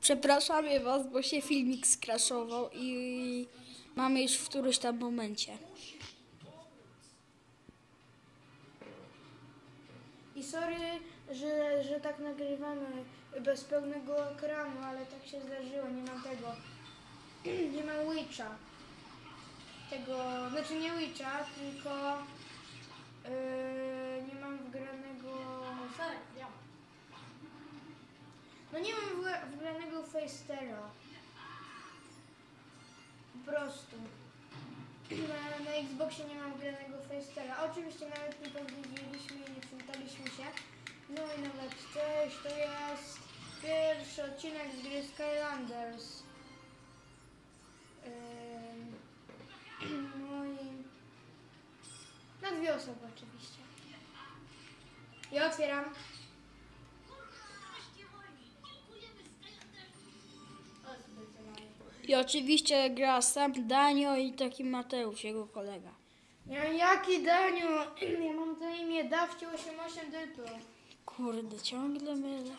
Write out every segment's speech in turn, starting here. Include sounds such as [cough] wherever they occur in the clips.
Przepraszamy was, bo się filmik skraszował i mamy już w którymś tam momencie. I sorry, że, że tak nagrywamy bez pełnego ekranu, ale tak się zdarzyło, nie mam tego. [clears throat] nie mam Witcha. Tego, znaczy nie Witcha, tylko yy, nie mam wgranego... No nie mam wgranego Facetera. Po prostu. Na, na Xboxie nie mam wgranego Facetera. Oczywiście nawet nie powiedzieliśmy i nie przywitaliśmy się. No i nawet cześć, to jest pierwszy odcinek z gry Skylanders. Ym, No i na dwie osoby oczywiście. Ja otwieram. I oczywiście gra sam Danio i taki Mateusz, jego kolega. Ja, jaki Daniu? [clears throat] Ja mam na imię Dawcie 88 Dyplo. Kurde, ciągle mylę.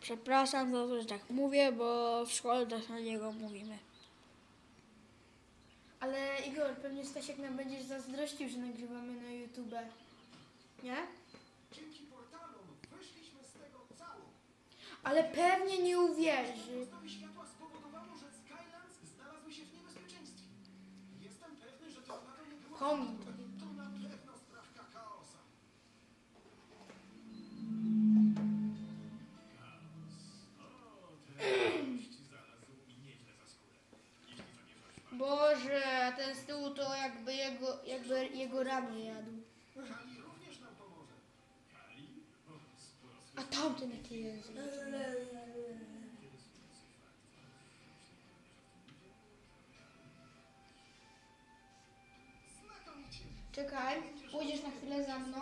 Przepraszam za to, że tak mówię, bo w szkole też na niego mówimy. Ale Igor, pewnie Stasiek nam będziesz zazdrościł, że nagrywamy na YouTube. Nie? Dzięki portalom wyszliśmy z tego cało. Ale pewnie nie uwierzy. Komin. Boże, ten z tyłu to jakby jego, jakby jego ramię jadł. A tamten jaki jest. Czekaj, pójdziesz na chwilę za mną,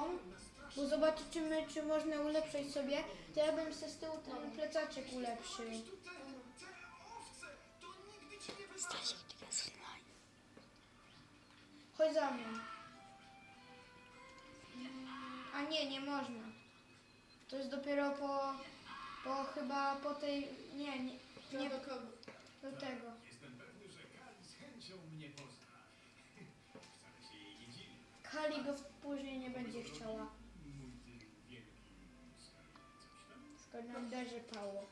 bo zobaczymy, czy można ulepszyć sobie. To ja bym se z tyłu ten plecaczek ulepszył. Chodź za mną. A nie, nie można. To jest dopiero po, po chyba po tej, nie, nie, nie do kogo? Do tego. Jestem pewny, że Kali z chęcią mnie pozna. Wcale się jej nie dziwi. Kali go później nie będzie chciała. Mój ty wielki. Coś tam? Skoro nam derze pało.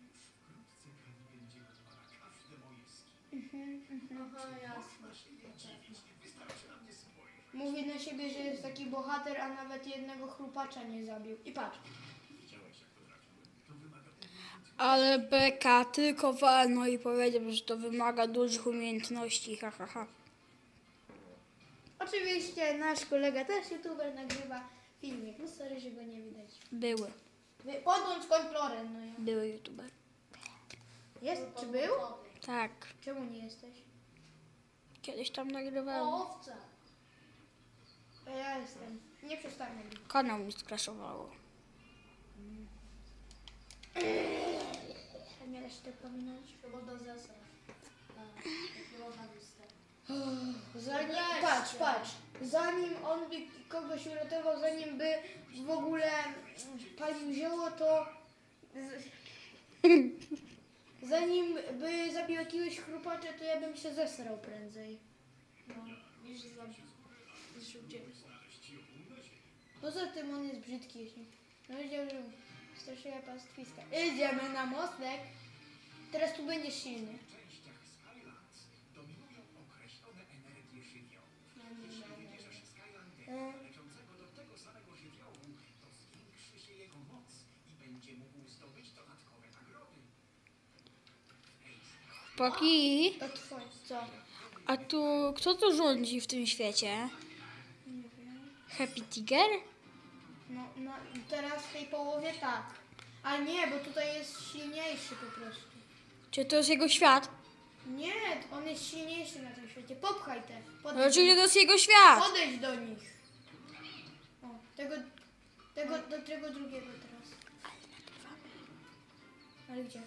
Już wkrótce Kali będzie gotowała każde moje ski. Aha, jasne. Masz się jej dziwić. Spojrzeć. Mówi na siebie, że jest taki bohater, a nawet jednego chrupacza nie zabił. I patrz. Widziałeś, jak to trafiłem? To wymaga Ale Beka tylko walno i powiedział, że to wymaga dużych umiejętności, ha, ha, ha. Oczywiście nasz kolega też youtuber nagrywa filmik. No sorry, że go nie widać. Były, Wy- Podłącz kontroler, no ja. były youtuber. Jest? Czy był? Tak, Czemu nie jesteś? kiedyś tam nagrywałem. owca. A ja jestem. Nie przestanę. Kanał mi skraszowało. A miałeś to pominąć? Chyba do zesa. Na listę. Zanim, patrz, patrz. Zanim on by kogoś uratował, zanim by w ogóle mm, palił zioło, to... Zanim by zabił jakiegoś chrupacza, to ja bym się zesrał prędzej. No, niż za... niż uciekł. Poza tym on jest brzydki, jeśli... No wiedział, że straszyła pastwiska. Idziemy na mostek. Teraz tu będziesz silny. częściach Skylands dominują określone energie żywiołów. Jeśli wybierzesz Skylandera należącego do tego samego żywiołu, to zwiększy się jego moc i będzie mógł zdobyć dodatkowe nagrody. Chłopaki, a tu kto tu rządzi w tym świecie? Happy Tiger? No, no teraz w tej połowie tak. Ale nie, bo tutaj jest silniejszy po prostu. Czy to jest jego świat? Nie, on jest silniejszy na tym świecie. Popchaj te. No oczywiście to jest jego świat. podejdź do nich. O, tego, tego, do tego drugiego teraz. Ale gdzie?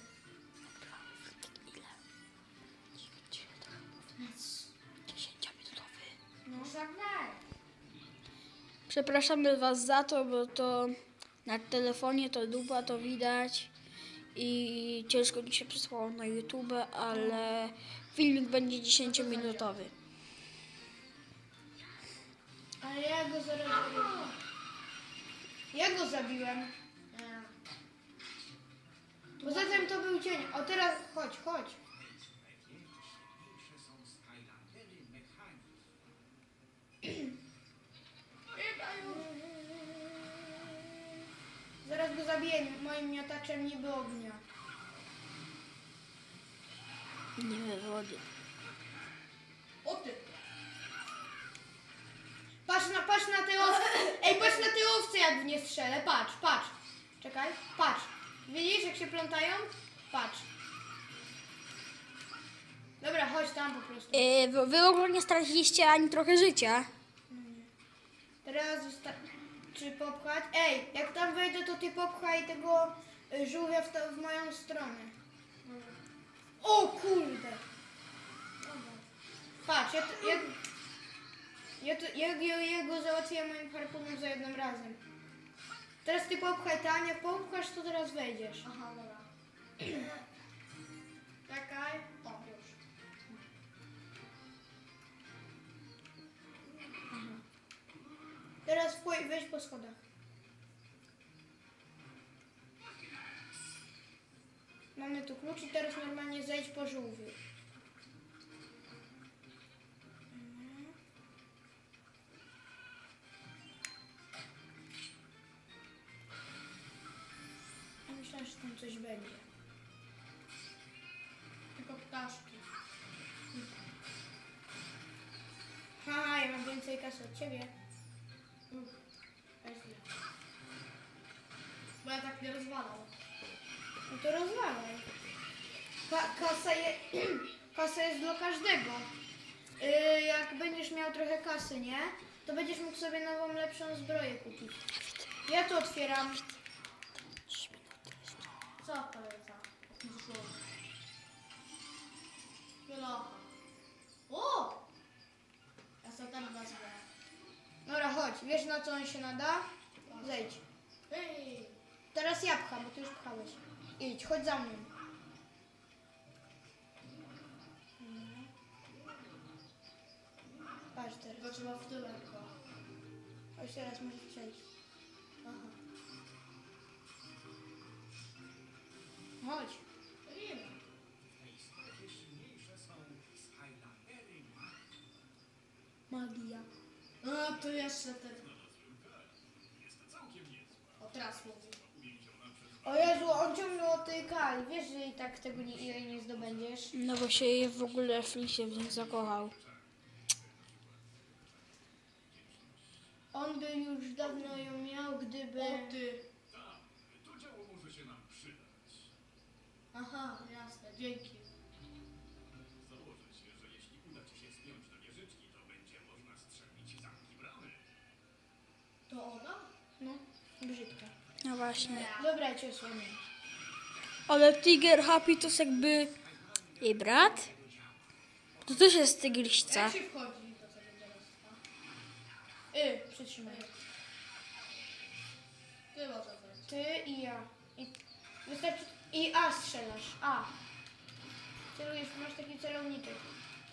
No. Przepraszamy was za to, bo to Na telefonie to dupa, to widać i ciężko mi się przesłało na YouTube, ale filmik będzie 10-minutowy. Ale ja go zaraz zabiłem. Ja go zabiłem. Nie. Poza tym to był cień. O teraz chodź, chodź. Moim miotaczem niby ognia. Nie wiem, wody. O ty! Patrz na, patrz na te owce. Ej, patrz na te owce jak w nie strzelę. Patrz, patrz. Czekaj, patrz. Widzisz jak się plątają? Patrz. Dobra, chodź tam po prostu. Yy, wy, wy w ogóle nie straciliście ani trochę życia. Teraz wystarczy popchać. Ej, jak tam wejdę, to ty popchaj tego y, żółwia w, to, w moją stronę. O kurde. Patrz, ja, ja, ja, to, ja, ja, ja go załatwię moim harpunem za jednym razem. Teraz ty popchaj tam, popchasz, to teraz wejdziesz. Aha, dobra. Teraz weź po schodach. Mamy tu klucz i teraz normalnie zejdź po żółwiu. Mhm. Myślę, że tam coś będzie. Tylko ptaszki. Haha, ja mam więcej kasy od ciebie. Ja tak nie rozwalam. No to rozwalaj. Ka- kasa, je, [clears throat] kasa jest dla każdego. Yy, jak będziesz miał trochę kasy, nie? To będziesz mógł sobie nową, lepszą zbroję kupić. Ja to otwieram. Co poleca? Wielocha. O! Ja sobie tam wezmę. Dobra, chodź. Wiesz na co on się nada? Zejdź. Hej! Teraz ja pcham, bo ty już pchałeś. Idź, chodź za mną. Patrz teraz. Tylko trzeba w go. Chodź teraz możesz przejść. Aha. Chodź. Magia. A, to jeszcze ten. O, teraz mówię. O Jezu, on ciągle o tej kali. Wiesz, że i tak tego nie, jej nie zdobędziesz. No bo się w ogóle się w nich zakochał. On by już dawno ją miał, gdyby... O, ty. To działo może się nam przydać. Aha, jasne, dzięki. Założę się, że jeśli uda ci się spiąć do wieżyczki, to będzie można strzelić zamki bramy. To ona? No, brzydka. No właśnie. Dobra, cię osłonię. Ale Tiger Happy to jest jakby jej brat? To też jest tygryśca. Jak się wchodzi, będzie rozwa? Y, przytrzymaj. Ty może być. Ty i ja. I wystarczy... I A strzelasz. A. Celujesz, masz taki celowniczek.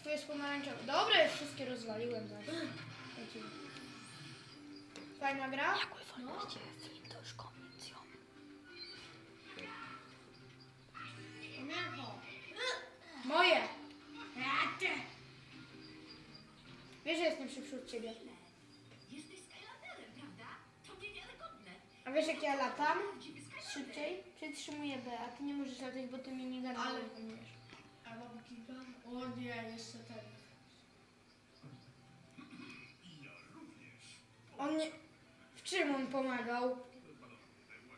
Twój jest pomarańczowy. Dobra, już wszystkie rozwaliłem. Lecimy. Fajna gra? No. Moje! Wiesz, że jestem szybszy od ciebie. Jesteś Skylanderem, prawda? To niewiarygodne. A wiesz, jak ja latam? Szybciej? Przytrzymuję B, a ty nie możesz latać, bo ty mi nie Ale- Ale... A mam giga? O nie, jeszcze ten. On nie... W czym on pomagał?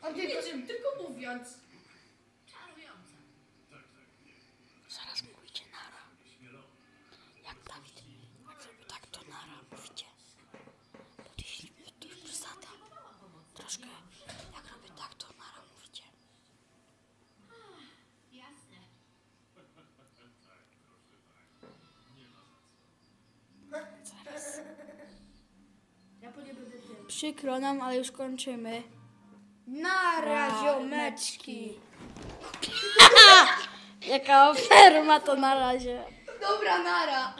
On tylko... Niczym, tylko mówiąc. Czarująca. Zaraz mówicie nara. Jak Dawid, jak zrobił tak, to nara mówicie. Bo to jeśli to już przesada. Troszkę, jak robię tak, to nara mówicie. Jasne. Przykro nam, ale już kończymy. Na raziomeczki. [laughs] Jaka ferma to na razie. Dobra, nara.